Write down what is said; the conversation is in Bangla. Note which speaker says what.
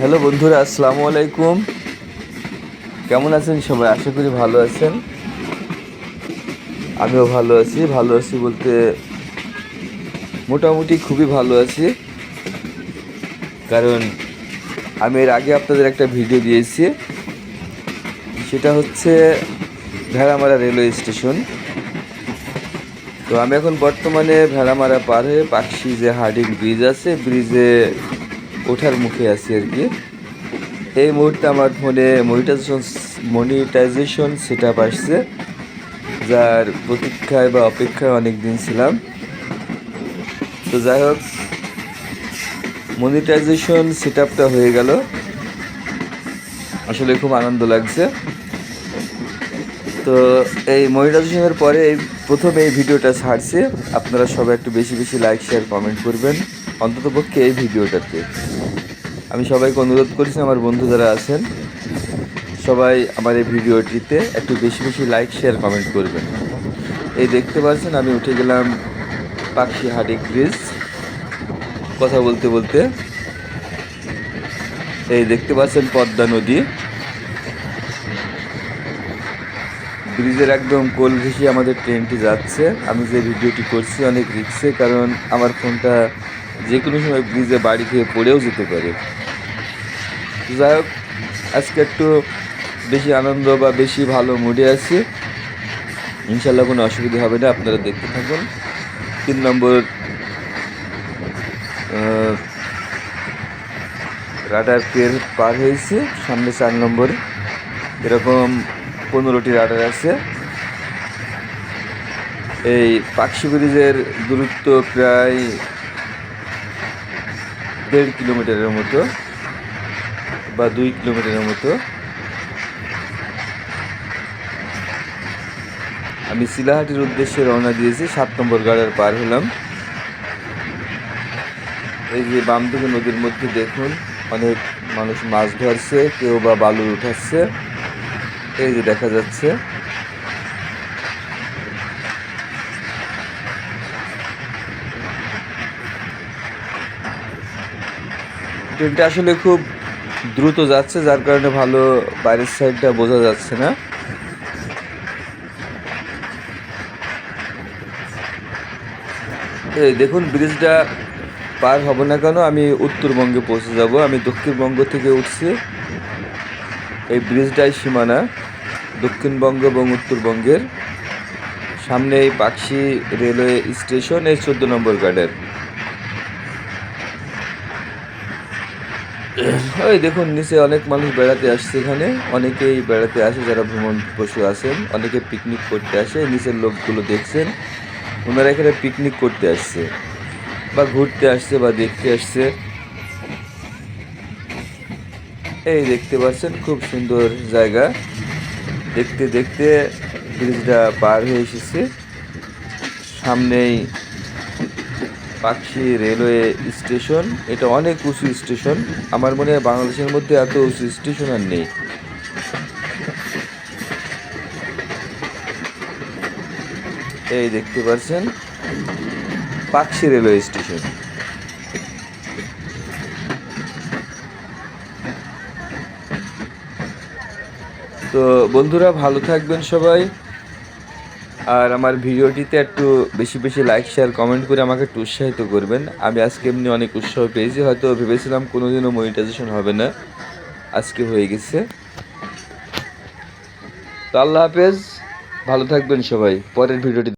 Speaker 1: হ্যালো বন্ধুরা, আসসালামু আলাইকুম। কেমন আছেন সবাই? আশা করি ভালো আছেন। আমিও ভালো আছি ভালো আছি বলতে মোটামুটি খুবই ভালো আছি। কারণ আমি এর আগে আপনাদের একটা ভিডিও দিয়েছি। সেটা হচ্ছে ভেড়ামারা রেলওয়ে স্টেশন। তো আমি এখন বর্তমানে ভেড়ামারা পার হয়ে পাকশি যে হার্ডিং ব্রিজ আছে, ব্রিজে ওঠার মুখে আছি আর কি। এই মুহূর্তে আমার ফোনে মনিটাইজেশন মনিটাইজেশন সেট আপ আসছে, যার প্রতীক্ষায় বা অপেক্ষায় অনেক দিন ছিলাম। তো যাই হোক মনিটাইজেশন সেট আপটা হয়ে গেল। আসলে খুব আনন্দ লাগছে। তো এই মনিটাইজেশনের পরে এই প্রথম এই ভিডিওটা ছাড়ছে। আপনারা সবাই একটু বেশি বেশি লাইক শেয়ার কমেন্ট করবেন। অন্তত পক্ষে এই ভিডিওটাতে। আমি সবাইকে অনুরোধ করছি আমার বন্ধু যারা আছেন, সবাই আমার এই ভিডিওটিতে একটু বেশি বেশি লাইক শেয়ার কমেন্ট করবেন। এই দেখতে পাচ্ছেন, আমি উঠে গেলাম পাখি হাডি ব্রিজ কথা বলতে বলতে এই দেখতে পাচ্ছেন পদ্মা নদী। ব্রিজের একদম কোল ঘেঁষে আমাদের ট্রেনটি যাচ্ছে। আমি যে ভিডিওটি করছি অনেক রিক্সে কারণ আমার ফোনটা যে কোনো সময় ব্রিজে বাড়ি থেকে পড়েও যেতে পারে। যাই হোক, আজকে একটু বেশি আনন্দ বা বেশি ভালো মুডে আছি। ইনশাল্লাহ কোনো অসুবিধা হবে না, আপনারা দেখতে থাকুন। তিন নম্বর রাডার পের পার হয়েছে, সামনে চার নম্বর। এরকম পনেরোটি রাডার আছে। এই পাকশি ব্রিজের দূরত্ব প্রায় দেড় কিলোমিটারের মতো। বা দুই কিলোমিটারের মতো। আমি শিলাহাটির উদ্দেশ্যে রওনা দিয়েছি, সাত নম্বর গাড়ার পার হলাম। এই যে বাম দিকে নদীর মধ্যে দেখুন, অনেক মানুষ মাছ ধরছে, কেউ বা বালু উঠাচ্ছে। এই যে দেখা যাচ্ছে। ট্রেনটা আসলে খুব দ্রুত যাচ্ছে, যার কারণে ভালো বাইরের সাইডটা বোঝা যাচ্ছে না। দেখুন ব্রিজটা পার হব না কেন, আমি উত্তরবঙ্গে পৌঁছে যাব। আমি দক্ষিণবঙ্গ থেকে উঠছি। এই ব্রিজটাই সীমানা, দক্ষিণবঙ্গ এবং উত্তরবঙ্গের। সামনে এই পাকশি রেলওয়ে স্টেশন, এই চোদ্দ নম্বর গার্ডের ওই দেখুন, নিচে অনেক মানুষ বেড়াতে আসছে এখানে। অনেকেই বেড়াতে আসে, যারা ভ্রমণ পশু আছেন। অনেকে পিকনিক করতে আসে, নিচের লোকগুলো দেখছেন। ওনারা এখানে পিকনিক করতে আসছে, বা ঘুরতে আসছে, বা দেখতে আসছে। এই দেখতে পাচ্ছেন, খুব সুন্দর জায়গা। দেখতে দেখতে ব্রিজটা পার হয়ে এসেছে। সামনেই পাকশি রেলওয়ে স্টেশন, এটা অনেক উঁচু স্টেশন। আমার মনে হয় বাংলাদেশের মধ্যে এত উঁচু স্টেশন আর নেই। এই দেখতে পাচ্ছেন পাকশি রেলওয়ে স্টেশন। তো বন্ধুরা, ভালো থাকবেন সবাই। আর আমার ভিডিওটিতে একটু বেশি বেশি লাইক শেয়ার কমেন্ট করে আমাকে একটু উৎসাহিত করবেন। আমি আজকে এমনি অনেক উৎসাহ পেয়েছি, হয়তো ভেবেছিলাম কোনোদিনও মনিটাইজেশন হবে না। আজকে হয়ে গেছে। তো আল্লাহ হাফেজ, ভালো থাকবেন সবাই। পরের ভিডিওটি